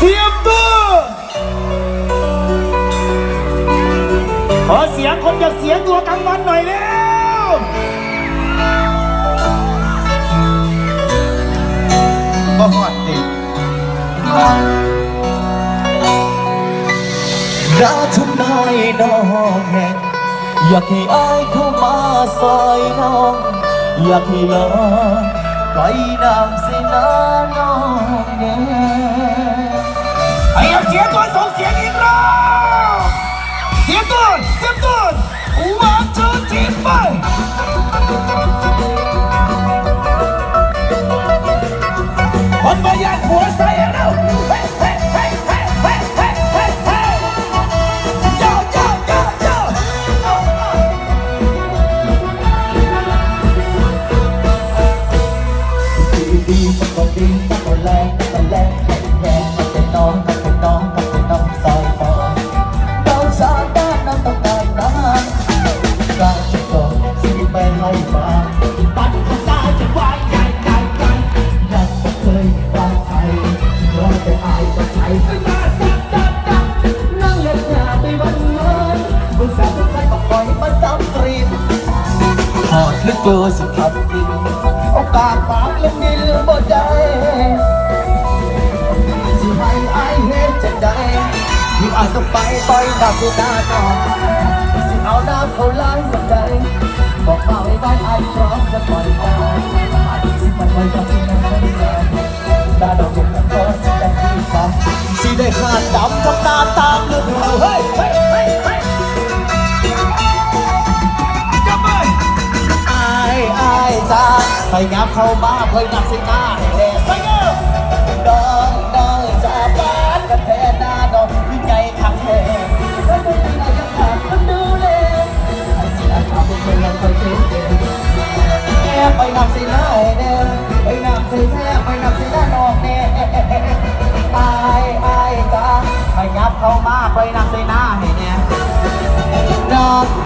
เตรียมตัวขอเสียงคนอยากเสียงตัวกลางวันหน่อยแล้วบ่หอดติรักทุน้อยน้องแห่งอยากให้อายเข้ามาซอยน้อง อยากให้ลองปล่อยน้ำสินาน้องแน่ไ Let's go! มาปัดภาษาจะวาใหญ่ใหญ่ใหญ่ยังไม่เคยว่าใครรอแต่อายก็ใช้ไปมาดักดักดักนั่งเล่นหน้าไปวันเงินมึงสาวทุกท่านบอกปล่อยมันซ้ำกรีนหอดลึกเจอสุดทับดินโอกาสปากเล่นดินบ่ได้สิให้อายเห็นจังใดอยู่อาจต้องไปปล่อยดาวสุดาน้อสิเอาน้ำเขาล้างสักใด บอกมาไว้บ้านอายพร้อมจะปล่อยดาวสิมันไว้กับที่นั่นไม่ได้ดาดอกจงนั้นก็สิได้ดีกว่าสิได้ขาดดำทำตาตามฤดูเฮ้ยเฮ้ยเฮ้ยเฮ้ยจับไปอายอายจ้าพยายามเข้ามาเพื่อนับสิหน้าให้แลไปเง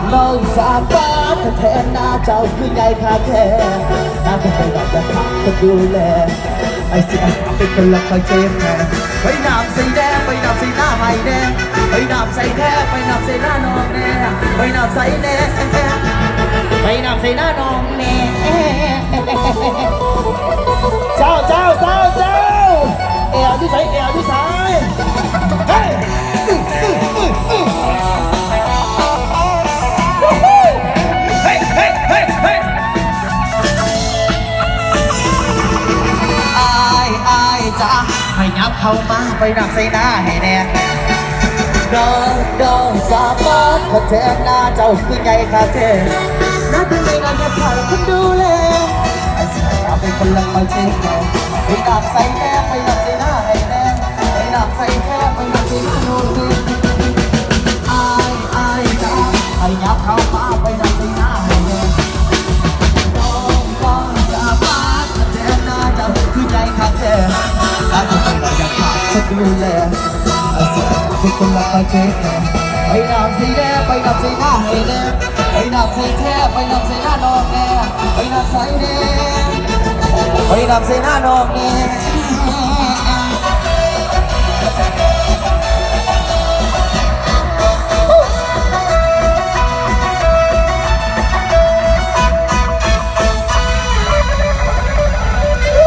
นักลงสาบานแทนหน้าเจ้าคือใหญ่คาแท้น้าเป็นคนรักและขาดคนดูแลไอ้สิอาสาเป็นคนรักคอยเจ็บแทนไปนำใส่แดงไปนำใส่หน้าให้แดงไปนำใส่แท้ไปนำใส่หน้าน้องแน่ไปนำใส่แน่ไปนำใส่หน้าน้องแน่ ให้ยับเข้ามาไปนำใส่หน้าให้แน่ดองดองสาบานขอแทนหน้าเจ้าคือไงคาเทน้าเป็นไงงานจะถ่ายคนดูแลไอ้สิไอ้สาวเป็นคนละคอยเช็คแกไปดับใส่แน่ไปดับใส่หน้าให้แน่ไปดับใส่แค่ไปดับใส่หน้าโน่นนี่อายอายจ้าให้ยับเข้ามาไปดับใส่หน้าให้แน่ดองดองสาบานขอแทนหน้าเจ้าคือไงคาเท่ จะดูแลไอ้สิเป็นคนละไปเช็คแน่ไปนับสีแดงไปนับสีหน้าให้แดงไปนับสีแท้ไปนับสีหน้านองแน่ไปนับสายแดงไปนับสีหน้านองแน่